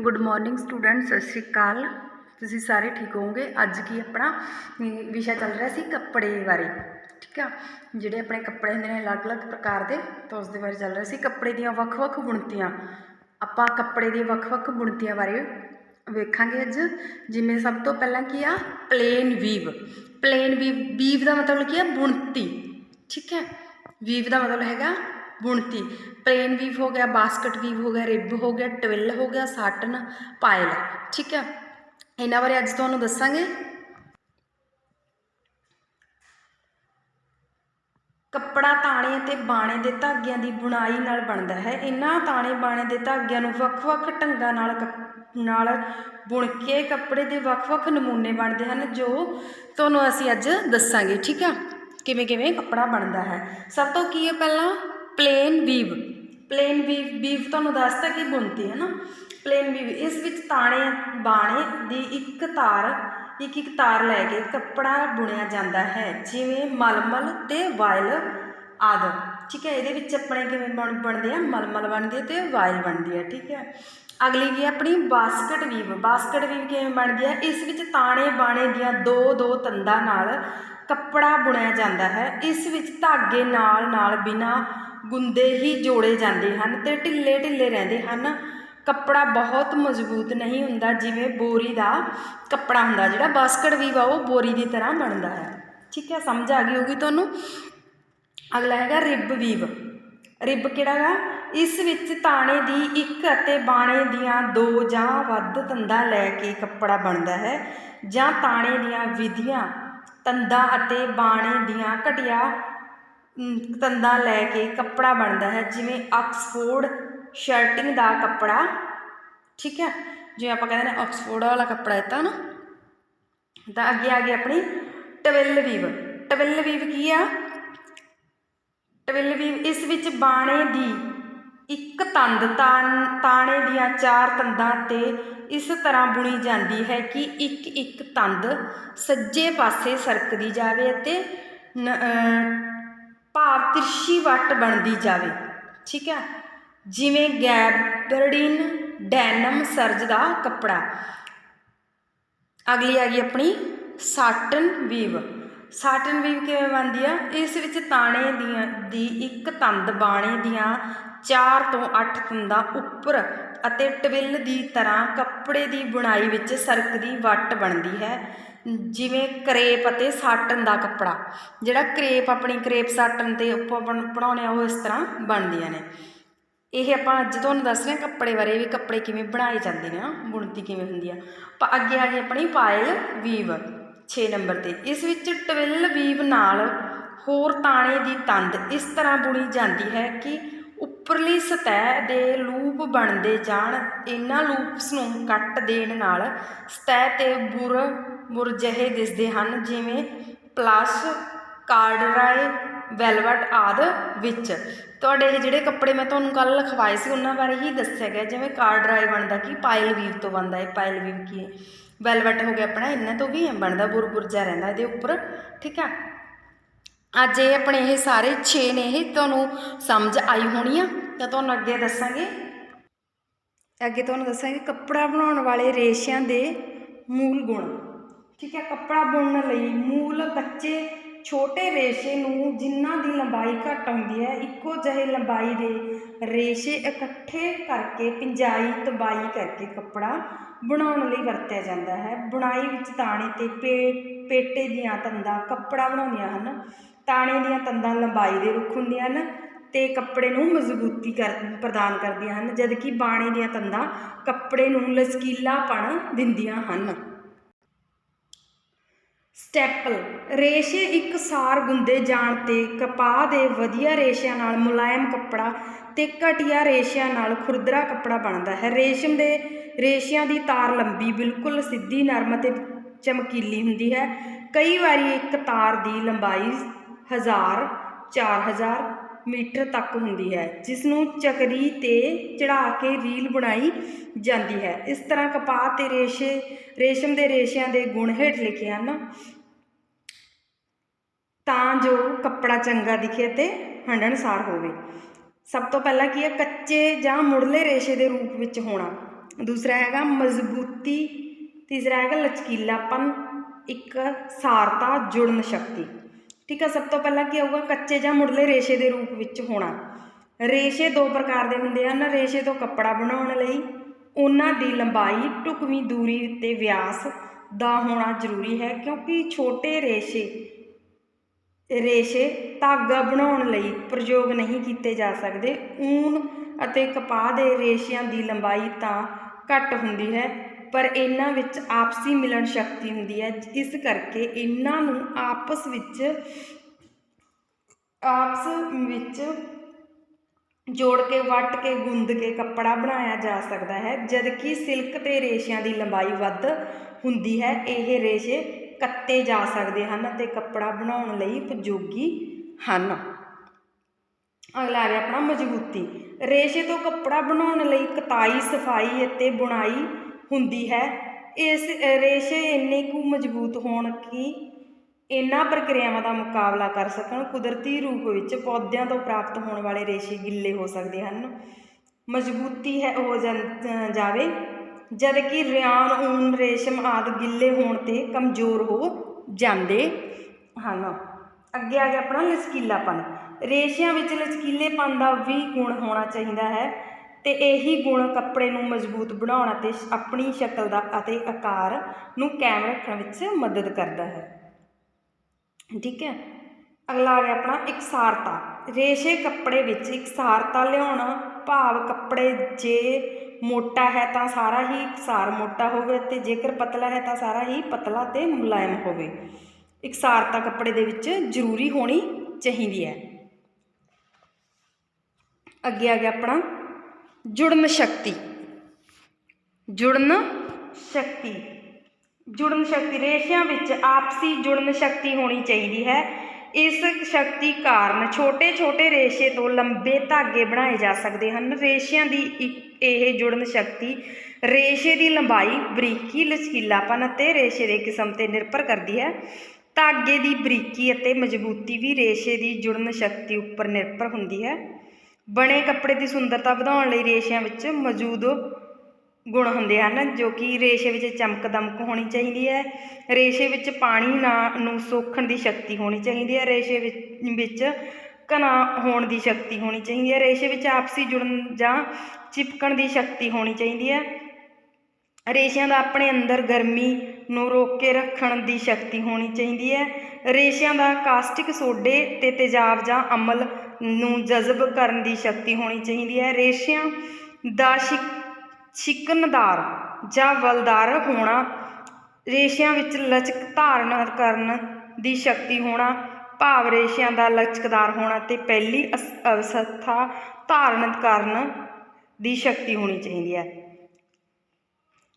Good morning student ਸਤਿ ਸ਼੍ਰੀ ਅਕਾਲ। ਤੁਸੀਂ ਸਾਰੇ ਠੀਕ ਹੋਵੋਗੇ? ਅੱਜ ਕੀ ਆਪਣਾ ਵਿਸ਼ਾ ਚੱਲ ਰਿਹਾ ਸੀ ਕੱਪੜੇ ਬਾਰੇ, ਠੀਕ ਆ? ਜਿਹੜੇ ਆਪਣੇ ਕੱਪੜੇ ਹੁੰਦੇ ਨੇ ਅਲੱਗ-ਅਲੱਗ ਪ੍ਰਕਾਰ ਦੇ, ਤਾਂ ਉਸ ਦੇ ਬਾਰੇ ਚੱਲ ਰਿਹਾ ਸੀ ਕੱਪੜੇ ਦੀਆਂ ਵੱਖ-ਵੱਖ ਬੁਣਤੀਆਂ। ਆਪਾਂ ਕੱਪੜੇ ਦੀਆਂ ਵੱਖ-ਵੱਖ ਬੁਣਤੀਆਂ ਬਾਰੇ ਵੇਖਾਂਗੇ ਅੱਜ। ਜਿਵੇਂ ਸਭ ਤੋਂ ਪਹਿਲਾਂ ਕੀ ਆ? Plain weave plain weave weave ਦਾ ਮਤਲਬ ਕੀ ਆ? ਬੁਣਤੀ, ਠੀਕ ਹੈ? ਵੀਵ ਦਾ ਮਤਲਬ ਹੈਗਾ ਬੁਣਤੀ ਪਲੇਨ ਵੀਵ ਹੋ ਗਿਆ, ਬਾਸਕਟ ਵੀਵ ਹੋ ਗਿਆ, ਰਿਬ ਹੋ ਗਿਆ, ਟਵਿਲ ਹੋ ਗਿਆ, ਸਾਟਨ, ਪਾਇਲ। ਠੀਕ ਹੈ? ਇਹਨਾਂ ਬਾਰੇ ਅੱਜ ਤੁਹਾਨੂੰ ਦੱਸਾਂਗੇ। ਕੱਪੜਾ ਤਾਣੇ ਅਤੇ ਬਾਣੇ ਦੇ ਧਾਗਿਆਂ ਦੀ ਬੁਣਾਈ ਨਾਲ ਬਣਦਾ ਹੈ। ਇਹਨਾਂ ਤਾਣੇ ਬਾਣੇ ਦੇ ਧਾਗਿਆਂ ਨੂੰ ਵੱਖ-ਵੱਖ ਢੰਗਾਂ ਨਾਲ ਕੱਪ- ਨਾਲ ਬੁਣ ਕੇ ਕੱਪੜੇ ਦੇ ਵੱਖ-ਵੱਖ ਨਮੂਨੇ ਬਣਦੇ ਹਨ, ਜੋ ਤੁਹਾਨੂੰ ਅਸੀਂ ਅੱਜ ਦੱਸਾਂਗੇ। ਠੀਕ ਆ ਕਿਵੇਂ ਕਿਵੇਂ ਕੱਪੜਾ ਬਣਦਾ ਹੈ। ਸਭ ਤੋਂ ਕੀ ਹੈ ਪਹਿਲਾਂ? Plain weave plain weave weave ਤੁਹਾਨੂੰ ਦੱਸਤਾ ਕਿ ਬੁਣਤੀ ਹੈ ਨਾ? ਪਲੇਨ ਵੀਵ ਇਸ ਵਿੱਚ ਤਾਣੇ, ਬਾਣੇ ਦੀ ਇੱਕ ਤਾਰ, ਇੱਕ ਇੱਕ ਤਾਰ ਲੈ ਕੇ ਕੱਪੜਾ ਬੁਣਿਆ ਜਾਂਦਾ ਹੈ, ਜਿਵੇਂ ਮਲਮਲ ਤੇ ਵਾਇਲ ਆਦਿ। ਠੀਕ ਹੈ, ਇਹਦੇ ਵਿੱਚ ਆਪਣੇ ਕਿਵੇਂ ਬਣ, ਬਣਦੇ ਆ? ਮਲਮਲ ਬਣਦੀ ਹੈ ਤੇ ਵਾਇਲ ਬਣਦੀ ਹੈ, ਠੀਕ ਹੈ। ਅਗਲੀ ਕੀ ਆਪਣੀ ਬਾਸਕਟ ਵੀਵ ਬਾਸਕਟ ਵੀਵ ਕਿਵੇਂ ਬਣਦੀ ਹੈ? ਇਸ ਵਿੱਚ ਤਾਣੇ, ਬਾਣੇ ਦੀਆਂ ਦੋ ਦੋ ਤੰਦਾਂ ਨਾਲ ਕੱਪੜਾ ਬੁਣਿਆ ਜਾਂਦਾ ਹੈ। ਇਸ ਵਿੱਚ ਧਾਗੇ ਨਾਲ ਨਾਲ ਬਿਨਾ ਗੁੰਦੇ ਹੀ ਜੋੜੇ ਜਾਂਦੇ ਹਨ ਤੇ ਢਿੱਲੇ ਢਿੱਲੇ ਰਹਿੰਦੇ ਹਨ। ਕੱਪੜਾ ਬਹੁਤ ਮਜ਼ਬੂਤ ਨਹੀਂ ਹੁੰਦਾ ਜਿਵੇਂ ਬੋਰੀ ਦਾ ਕੱਪੜਾ ਹੁੰਦਾ ਜਿਹੜਾ ਬਾਸਕਟ ਵੀਵ ਆ ਉਹ ਬੋਰੀ ਦੀ ਤਰ੍ਹਾਂ ਬਣਦਾ ਹੈ। ਠੀਕ ਹੈ, ਸਮਝ ਆ ਗਈ ਹੋਗੀ ਤੁਹਾਨੂੰ? ਅਗਲਾ ਹੈਗਾ ਰਿਬ ਵੀਵ। ਰਿਬ ਕਿਹੜਾ ਗਾ? ਇਸ ਵਿੱਚ ਤਾਣੇ ਦੀ ਇੱਕ ਅਤੇ ਬਾਣੇ ਦੀਆਂ ਦੋ ਜਾਂ ਵੱਧ ਤੰਦਾਂ ਲੈ ਕੇ ਕੱਪੜਾ ਬਣਦਾ ਹੈ ਜਾਂ ਤਾਣੇ ਦੀਆਂ ਵਿਧੀਆਂ ਤੰਦਾਂ ਅਤੇ ਬਾਣੇ ਦੀਆਂ ਘਟੀਆਂ ਤੰਦਾਂ ਲੈ ਕੇ ਕੱਪੜਾ ਬਣਦਾ ਹੈ। ਜਿਵੇਂ ਆਕਸਫੋਰਡ ਸ਼ਰਟਿੰਗ ਦਾ ਕੱਪੜਾ। ਠੀਕ ਹੈ? ਜਿਵੇਂ ਆਪਾਂ ਕਹਿੰਦੇ ਨੇ ਆਕਸਫੋਰਡ ਵਾਲਾ ਕੱਪੜਾ ਦਿੱਤਾ ਨਾ। ਤਾਂ ਅੱਗੇ ਆ ਗਈ ਆਪਣੀ ਟਵਿਲ ਵੀਵ। ਟਵਿਲ ਵੀਵ ਕੀ ਆ? ਟਵਿਲ ਵੀਵ ਇਸ ਵਿੱਚ ਬਾਣੇ ਦੀ ਇੱਕ ਤੰਦ ਤਾਨ- ਤਾਣੇ ਦੀਆਂ ਚਾਰ ਤੰਦਾਂ ਤੇ ਇਸ ਤਰ੍ਹਾਂ ਬੁਣੀ ਜਾਂਦੀ ਹੈ ਕਿ ਇੱਕ ਇੱਕ ਤੰਦ ਸੱਜੇ ਪਾਸੇ ਸਰਕਦੀ ਜਾਵੇ ਅਤੇ ਨ- ਭਾਵ ਤਿਰਛੀ ਵੱਟ ਬਣਦੀ ਜਾਵੇ। ਠੀਕ ਹੈ? ਜਿਵੇਂ ਗੈਬਰਡਿਨ ਡੈਨਮ ਸਰਜ ਦਾ ਕੱਪੜਾ। ਅਗਲੀ ਆ ਗਈ ਆਪਣੀ ਸਾਟਨ ਵੀਵ। ਸਾਟਨ ਵੀਵ ਕਿਵੇਂ ਬਣਦੀ ਆ ਇਸ ਵਿੱਚ ਤਾਣੇ ਦੀਆਂ ਦੀ ਇੱਕ ਤੰਦ ਬਾਣੇ ਦੀਆਂ 4 ਤੋਂ 8 ਤੰਦਾਂ ਉੱਪਰ ਅਤੇ ਟਵਿਲ ਦੀ ਤਰ੍ਹਾਂ ਕੱਪੜੇ ਦੀ ਬੁਣਾਈ ਵਿੱਚ ਸਰਕ ਦੀ ਵੱਟ ਬਣਦੀ ਹੈ। ਜਿਵੇਂ ਕਰੇਪ ਅਤੇ ਸਾਟਨ ਦਾ ਕੱਪੜਾ। ਜਿਹੜਾ ਕਰੇਪ, ਆਪਣੀ ਕਰੇਪ ਸਾਟਨ ਤੇ ਉੱਪਰ ਬਣਾਉਣੇ ਆ, ਉਹ ਇਸ ਤਰ੍ਹਾਂ ਬਣਦੀਆਂ ਨੇ। ਇਹ ਆਪਾਂ ਅੱਜ ਤੁਹਾਨੂੰ ਦੱਸ ਰਹੇ ਹਾਂ ਕੱਪੜੇ ਬਾਰੇ ਵੀ ਕੱਪੜੇ ਕਿਵੇਂ ਬਣਾਏ ਜਾਂਦੇ ਨੇ, ਬੁਣਤੀ ਕਿਵੇਂ ਹੁੰਦੀ ਆ। ਆਪਾਂ ਅੱਗੇ ਆ ਗਈ ਆਪਣੀ ਪਾਇਲ, ਵੀਵ। 6 ਨੰਬਰ ਤੇ। ਇਸ ਵਿੱਚ ਟਵਿਲ ਵੀਵ ਨਾਲ ਹੋਰ ਤਾਣੇ ਦੀ ਤੰਦ ਇਸ ਤਰ੍ਹਾਂ ਬੁਣੀ ਜਾਂਦੀ ਹੈ ਕਿ ਉੱਪਰਲੀ ਸਤਹ ਦੇ ਲੂਪ ਬਣਦੇ ਜਾਣ, ਇਹਨਾਂ ਲੂਪਸ ਨੂੰ ਕੱਟ ਦੇਣ ਨਾਲ ਸਤਹ ਤੇ ਬੁਰ ਬੁਰ ਦਿਸਦੇ ਹਨ, ਜਿਵੇਂ ਪਲਸ, ਕਾਰਡਰਾਏ, ਵੈਲਵਟ ਆਦਿ ਵਿੱਚ। ਤੁਹਾਡੇ ਇਹ ਜਿਹੜੇ ਕੱਪੜੇ ਮੈਂ ਤੁਹਾਨੂੰ ਕੱਲ ਲਿਖਵਾਏ ਸੀ, ਉਹਨਾਂ ਬਾਰੇ ਹੀ ਦੱਸਿਆ ਗਿਆ, ਜਿਵੇਂ ਕਾਰਡਰਾਏ ਬਣਦਾ ਕਿ, ਪਾਇਲ ਵੀਵ ਤੋਂ ਬਣਦਾ ਹੈ ਪਾਇਲ ਵੀਵ ਕੀ ਹੈ। ਵੈਲਵਟ ਹੋ ਗਿਆ ਆਪਣਾ ਇਹਨਾਂ ਤੋਂ ਵੀ ਬਣਦਾ ਬੁਰ ਜਿਹਾ ਰਹਿੰਦਾ ਇਹਦੇ ਉੱਪਰ, ਠੀਕ ਆ? ਅੱਜ ਇਹ ਆਪਣੇ ਇਹ ਸਾਰੇ 6 ਨੇ ਇਹ, ਤੁਹਾਨੂੰ ਸਮਝ ਆਈ ਹੋਣੀ ਆ? ਤਾਂ ਤੁਹਾਨੂੰ ਅੱਗੇ ਦੱਸਾਂਗੇ? ਅੱਗੇ ਤੁਹਾਨੂੰ ਦੱਸਾਂਗੇ ਕੱਪੜਾ ਬਣਾਉਣ ਵਾਲੇ ਰੇਸ਼ਿਆਂ ਦੇ ਮੂਲ ਗੁਣ, ਠੀਕ ਹੈ ਕੱਪੜਾ ਬੁਣਨ ਲਈ ਮੂਲ ਕੱਚੇ ਛੋਟੇ ਰੇਸ਼ੇ ਨੂੰ ਜਿਨ੍ਹਾਂ ਦੀ ਲੰਬਾਈ ਘੱਟ ਹੁੰਦੀ ਹੈ, ਇੱਕੋ ਜਿਹੇ ਲੰਬਾਈ ਦੇ ਰੇਸ਼ੇ ਇਕੱਠੇ ਕਰਕੇ ਪਿੰਜਾਈ ਤਬਾਈ ਕਰਕੇ ਕੱਪੜਾ ਬਣਾਉਣ ਲਈ ਵਰਤਿਆ ਜਾਂਦਾ ਹੈ। ਬੁਣਾਈ ਵਿੱਚ ਤਾਣੇ ਤੇ ਪੇ, ਪੇਟੇ ਦੀਆਂ ਤੰਦਾਂ ਕੱਪੜਾ ਬਣਾਉਂਦੀਆਂ ਹਨ। ਤਾਣੇ ਦੀਆਂ ਤੰਦਾਂ ਲੰਬਾਈ ਦੇ ਰੁੱਖ ਹੁੰਦੀਆਂ ਹਨ ਤੇ ਕੱਪੜੇ ਨੂੰ ਮਜ਼ਬੂਤੀ ਕਰ, ਪ੍ਰਦਾਨ ਕਰਦੀਆਂ ਹਨ, ਜਦਕਿ ਬਾਣੇ ਦੀਆਂ ਤੰਦਾਂ ਕੱਪੜੇ ਨੂੰ ਲਚਕੀਲਾਪਣ ਦਿੰਦੀਆਂ ਹਨ। ਸਟੈਪਲ। ਰੇਸ਼ੇ ਇੱਕ ਸਾਰ ਗੁੰਦੇ ਜਾਣ ਤੇ ਕਪਾਹ ਦੇ ਵਧੀਆ ਰੇਸ਼ਿਆਂ ਨਾਲ ਮੁਲਾਇਮ ਕੱਪੜਾ ਤੇ ਘਟੀਆ ਰੇਸ਼ਿਆਂ ਨਾਲ ਖੁਰਦਰਾ ਕੱਪੜਾ ਬਣਦਾ ਹੈ। ਰੇਸ਼ਮ ਦੇ ਰੇਸ਼ਿਆਂ ਦੀ ਤਾਰ ਲੰਬੀ, ਬਿਲਕੁਲ ਸਿੱਧੀ, ਨਰਮ ਅਤੇ ਚਮਕੀਲੀ ਹੁੰਦੀ ਹੈ। ਕਈ ਵਾਰੀ ਇੱਕ ਤਾਰ ਦੀ ਲੰਬਾਈ 1000 4000 ਮੀਟਰ ਤੱਕ ਹੁੰਦੀ ਹੈ, ਜਿਸ ਨੂੰ ਚੱਕਰੀ ਤੇ ਚੜਾ ਕੇ ਰੀਲ ਬਣਾਈ ਜਾਂਦੀ ਹੈ। ਇਸ ਤਰ੍ਹਾਂ ਕਪਾਹ ਤੇ ਰੇਸ਼ੇ, ਰੇਸ਼ਮ ਦੇ ਰੇਸ਼ਿਆਂ ਦੇ ਗੁਣ ਹੇਠ ਲਿਖੇ ਹਨ। ਤਾਂ ਜੋ ਕੱਪੜਾ ਚੰਗਾ ਦਿਖੇ ਅਤੇ ਹੰਢਣਸਾਰ ਹੋਵੇ। ਸਭ ਤੋਂ ਪਹਿਲਾਂ ਕੀ ਹੈ? ਕੱਚੇ ਜਾਂ ਮੁੱਢਲੇ ਰੇਸ਼ੇ ਦੇ ਰੂਪ ਵਿੱਚ ਹੋਣਾ। ਦੂਸਰਾ ਹੈਗਾ ਮਜ਼ਬੂਤੀ। ਤੀਸਰਾ ਹੈਗਾ ਲਚਕੀਲਾਪਨ। ਇੱਕ ਸਾਰਤਾ, ਜੁੜਨ ਸ਼ਕਤੀ। ਠੀਕ ਹੈ ਸਭ ਤੋਂ ਪਹਿਲਾਂ ਕੀ ਹੋਊਗਾ ਕੱਚੇ ਜਾਂ ਮੁੱਢਲੇ ਰੇਸ਼ੇ ਦੇ ਰੂਪ ਵਿੱਚ ਹੋਣਾ। ਰੇਸ਼ੇ ਦੋ ਪ੍ਰਕਾਰ ਦੇ ਹੁੰਦੇ ਹਨ। ਰੇਸ਼ੇ ਤੋਂ ਕੱਪੜਾ ਬਣਾਉਣ ਲਈ, ਉਹਨਾਂ ਦੀ ਲੰਬਾਈ, ਢੁਕਵੀਂ ਦੂਰੀ ਤੇ ਵਿਆਸ ਦਾ ਹੋਣਾ ਜ਼ਰੂਰੀ ਹੈ, ਕਿਉਂਕਿ ਛੋਟੇ ਰੇਸ਼ੇ ਰੇਸ਼ੇ ਧਾਗਾ ਬਣਾਉਣ ਲਈ ਪ੍ਰਯੋਗ ਨਹੀਂ ਕੀਤੇ ਜਾ ਸਕਦੇ। ਊਨ ਅਤੇ ਕਪਾਹ ਦੇ ਰੇਸ਼ਿਆਂ ਦੀ ਲੰਬਾਈ ਤਾਂ ਘੱਟ ਹੁੰਦੀ ਹੈ, ਪਰ ਇਹਨਾਂ ਵਿੱਚ ਆਪਸੀ ਮਿਲਣ ਸ਼ਕਤੀ ਹੁੰਦੀ ਹੈ, ਇਸ ਕਰਕੇ ਇਹਨਾਂ ਨੂੰ ਆਪਸ ਵਿੱਚ ਆਪਸ ਵਿੱਚ ਜੋੜ ਕੇ, ਵੱਟ ਕੇ, ਗੁੰਦ ਕੇ ਕੱਪੜਾ ਬਣਾਇਆ ਜਾ ਸਕਦਾ ਹੈ, ਜਦਕਿ ਸਿਲਕ ਤੇ ਰੇਸ਼ਿਆਂ ਦੀ ਲੰਬਾਈ ਵੱਧ ਹੁੰਦੀ ਹੈ, ਇਹ ਰੇਸ਼ੇ ਕੱਤੇ ਜਾ ਸਕਦੇ ਹਨ ਅਤੇ ਕੱਪੜਾ ਬਣਾਉਣ ਲਈ ਉਪਯੋਗੀ ਹਨ। ਅਗਲਾ ਆ ਗਿਆ ਆਪਣਾ ਮਜ਼ਬੂਤੀ। ਰੇਸ਼ੇ ਤੋਂ ਕੱਪੜਾ ਬਣਾਉਣ ਲਈ ਕਤਾਈ, ਸਫ਼ਾਈ ਅਤੇ ਬੁਣਾਈ ਹੁੰਦੀ ਹੈ। ਇਸ ਰੇਸ਼ੇ ਇੰਨੇ ਕੁ ਮਜ਼ਬੂਤ ਹੋਣ ਕਿ ਇਹਨਾਂ ਪ੍ਰਕਿਰਿਆਵਾਂ ਦਾ ਮੁਕਾਬਲਾ ਕਰ ਸਕਣ। ਕੁਦਰਤੀ ਰੂਪ ਵਿੱਚ ਪੌਦਿਆਂ ਤੋਂ ਪ੍ਰਾਪਤ ਹੋਣ ਵਾਲੇ ਰੇਸ਼ੇ ਗਿੱਲੇ ਹੋ ਸਕਦੇ ਹਨ। ਮਜ਼ਬੂਤੀ ਹੈ ਹੋ ਜਾਂ- ਜਾਵੇ। ਜਦ ਕਿ ਰਿਆਨ, ਊਨ, ਰੇਸ਼ਮ ਆਦਿ ਗਿੱਲੇ ਹੋਣ ਤੇ ਕਮਜ਼ੋਰ ਹੋ ਜਾਂਦੇ ਹਨ। ਅੱਗੇ ਆ ਗਿਆ ਆਪਣਾ ਲਚਕੀਲਾਪਨ। ਰੇਸ਼ਿਆਂ ਵਿੱਚ ਲਚਕੀਲੇਪਨ ਦਾ ਵੀ ਗੁਣ ਹੋਣਾ ਚਾਹੀਦਾ ਹੈ ਤੇ ਇਹੀ ਗੁਣ ਕੱਪੜੇ ਨੂੰ ਮਜ਼ਬੂਤ ਬਣਾਉਣ ਅਤੇ ਆਪਣੀ ਸ਼ਕਲ ਦਾ ਅਤੇ ਆਕਾਰ ਨੂੰ ਕਾਇਮ ਰੱਖਣ ਵਿੱਚ ਮਦਦ ਕਰਦਾ ਹੈ। ਠੀਕ ਹੈ। ਅਗਲਾ ਆ ਗਿਆ ਆਪਣਾ ਇਕਸਾਰਤਾ। ਰੇਸ਼ੇ ਕੱਪੜੇ ਵਿੱਚ ਇਕਸਾਰਤਾ ਲਿਆਉਣਾ ਭਾਵ ਕੱਪੜੇ ਜੇ ਮੋਟਾ ਹੈ ਤਾਂ ਸਾਰਾ ਹੀ ਇਕਸਾਰ ਮੋਟਾ ਹੋਵੇ ਤੇ ਜੇਕਰ ਪਤਲਾ ਹੈ ਤਾਂ ਸਾਰਾ ਹੀ ਪਤਲਾ ਤੇ ਮੁਲਾਇਮ ਹੋਵੇ। ਇਕਸਾਰਤਾ ਕੱਪੜੇ ਦੇ ਵਿੱਚ ਜ਼ਰੂਰੀ ਹੋਣੀ ਚਾਹੀਦੀ ਹੈ। ਅੱਗੇ ਆ ਗਿਆ ਆਪਣਾ ਜੁੜਨ ਸ਼ਕਤੀ। ਜੁੜਨ ਸ਼ਕਤੀ। ਜੁੜਨ ਸ਼ਕਤੀ ਰੇਸ਼ਿਆਂ ਵਿੱਚ ਆਪਸੀ ਜੁੜਨ ਸ਼ਕਤੀ ਹੋਣੀ ਚਾਹੀਦੀ ਹੈ। ਇਸ ਸ਼ਕਤੀ ਕਾਰਨ ਛੋਟੇ-ਛੋਟੇ ਰੇਸ਼ੇ ਤੋਂ ਲੰਬੇ ਧਾਗੇ ਬਣਾਏ ਜਾ ਸਕਦੇ ਹਨ। ਰੇਸ਼ਿਆਂ ਦੀ ਇੱਕ ਇਹ ਜੁੜਨ ਸ਼ਕਤੀ ਰੇਸ਼ੇ ਦੀ ਲੰਬਾਈ, ਬਰੀਕੀ, ਲਚਕੀਲਾਪਨ ਅਤੇ ਰੇਸ਼ੇ ਦੇ ਕਿਸਮ ਤੇ ਨਿਰਭਰ ਕਰਦੀ ਹੈ। ਧਾਗੇ ਦੀ ਬਰੀਕੀ ਅਤੇ ਮਜ਼ਬੂਤੀ ਵੀ ਰੇਸ਼ੇ ਦੀ ਜੁੜਨ ਸ਼ਕਤੀ ਉੱਪਰ ਨਿਰਭਰ ਹੁੰਦੀ ਹੈ। ਬਣੇ ਕੱਪੜੇ ਦੀ ਸੁੰਦਰਤਾ ਵਧਾਉਣ ਲਈ ਰੇਸ਼ਿਆਂ ਵਿੱਚ ਮੌਜੂਦ ਗੁਣ ਹੁੰਦੇ ਹਨ, ਜੋ ਕਿ ਰੇਸ਼ੇ ਵਿੱਚ ਚਮਕ ਦਮਕ ਹੋਣੀ ਚਾਹੀਦੀ ਹੈ। ਰੇਸ਼ੇ ਵਿੱਚ ਪਾਣੀ ਨਾ, ਨੂੰ ਸੋਖਣ ਦੀ ਸ਼ਕਤੀ ਹੋਣੀ ਚਾਹੀਦੀ ਹੈ। ਰੇਸ਼ੇ ਵਿੱਚ ਵਿੱਚ ਘਣਾ ਹੋਣ ਦੀ ਸ਼ਕਤੀ ਹੋਣੀ ਚਾਹੀਦੀ ਹੈ। ਰੇਸ਼ੇ ਵਿੱਚ ਆਪਸੀ ਜੁੜਨ ਜਾਂ ਚਿਪਕਣ ਦੀ ਸ਼ਕਤੀ ਹੋਣੀ ਚਾਹੀਦੀ ਹੈ। ਰੇਸ਼ਿਆਂ ਦਾ ਆਪਣੇ ਅੰਦਰ ਗਰਮੀ ਨੂੰ ਰੋਕ ਕੇ ਰੱਖਣ ਦੀ ਸ਼ਕਤੀ ਹੋਣੀ ਚਾਹੀਦੀ ਹੈ। ਰੇਸ਼ਿਆਂ ਦਾ ਕਾਸਟਿਕ ਸੋਡੇ ਤੇ ਤੇਜ਼ਾਬ ਜਾਂ ਅਮਲ ਨੂੰ ਜਜ਼ਬ ਕਰਨ ਦੀ ਸ਼ਕਤੀ ਹੋਣੀ ਚਾਹੀਦੀ ਹੈ। ਰੇਸ਼ਿਆਂ ਦਾ ਸ਼ਿਕ ਛਿਕਨਦਾਰ ਜਾਂ ਵਲਦਾਰ ਹੋਣਾ, ਰੇਸ਼ਿਆਂ ਵਿੱਚ ਲਚਕ ਧਾਰਨ ਕਰਨ ਦੀ ਸ਼ਕਤੀ ਹੋਣਾ, ਭਾਵ ਰੇਸ਼ਿਆਂ ਦਾ ਲਚਕਦਾਰ ਹੋਣਾ ਤੇ ਪਹਿਲੀ ਅਸ- ਅਵਸਥਾ ਧਾਰਨ ਕਰਨ ਦੀ ਸ਼ਕਤੀ ਹੋਣੀ ਚਾਹੀਦੀ ਹੈ।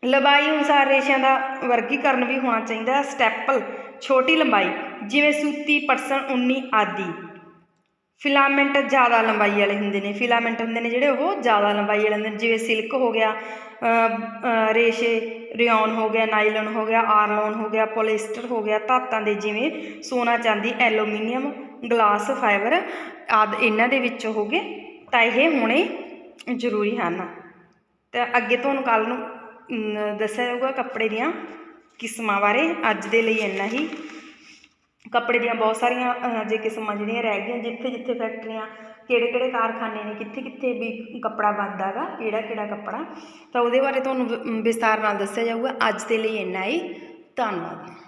ਲੰਬਾਈ ਅਨੁਸਾਰ ਰੇਸ਼ਿਆਂ ਦਾ ਵਰਗੀਕਰਨ ਵੀ ਹੋਣਾ ਚਾਹੀਦਾ ਹੈ। ਸਟੈਪਲ, ਛੋਟੀ ਲੰਬਾਈ, ਜਿਵੇਂ ਸੂਤੀ ਪਰਸਨ ਉੱਨੀ ਆਦਿ। ਫਿਲਾਮੈਂਟ ਜ਼ਿਆਦਾ ਲੰਬਾਈ ਵਾਲੇ ਹੁੰਦੇ ਨੇ। ਫਿਲਾਮੈਂਟ ਹੁੰਦੇ ਨੇ ਜਿਹੜੇ ਉਹ ਜ਼ਿਆਦਾ ਲੰਬਾਈ ਵਾਲੇ ਹੁੰਦੇ ਨੇ। ਜਿਵੇਂ ਸਿਲਕ ਹੋ ਗਿਆ ਰੇਸ਼ੇ ਰਿਓਨ ਹੋ ਗਿਆ ਨਾਈਲਨ ਹੋ ਗਿਆ ਆਰਲੋਨ ਹੋ ਗਿਆ ਪੋਲੀਸਟਰ ਹੋ ਗਿਆ, ਧਾਤਾਂ ਦੇ ਜਿਵੇਂ ਸੋਨਾ, ਚਾਂਦੀ ਐਲੂਮੀਨੀਅਮ ਗਲਾਸ ਫਾਈਬਰ ਆਦਿ ਇਹਨਾਂ ਦੇ ਵਿੱਚ ਹੋ ਗਏ। ਤਾਂ ਇਹ ਹੋਣੇ ਜ਼ਰੂਰੀ ਹਨ। ਤਾਂ ਅੱਗੇ ਤੁਹਾਨੂੰ ਕੱਲ ਨੂੰ ਦੱਸਿਆ ਜਾਊਗਾ ਕੱਪੜੇ ਦੀਆਂ ਕਿਸਮਾਂ ਬਾਰੇ। ਅੱਜ ਦੇ ਲਈ ਇੰਨਾ ਹੀ। ਕੱਪੜੇ ਦੀਆਂ ਬਹੁਤ ਸਾਰੀਆਂ ਅਜੇ ਕਿਸਮਾਂ ਜਿਹੜੀਆਂ ਰਹਿ ਗਈਆਂ, ਜਿੱਥੇ ਜਿੱਥੇ ਫੈਕਟਰੀਆਂ ਕਿਹੜੇ ਕਿਹੜੇ ਕਾਰਖਾਨੇ ਨੇ ਕਿੱਥੇ ਕਿੱਥੇ ਵੀ ਕੱਪੜਾ ਬਣਦਾ ਗਾ ਕਿਹੜਾ ਕਿਹੜਾ ਕੱਪੜਾ। ਤਾਂ ਉਹਦੇ ਬਾਰੇ ਤੁਹਾਨੂੰ ਵਿ- ਵਿਸਤਾਰ ਨਾਲ ਦੱਸਿਆ ਜਾਊਗਾ। ਅੱਜ ਦੇ ਲਈ ਇੰਨਾ ਹੀ। ਧੰਨਵਾਦ।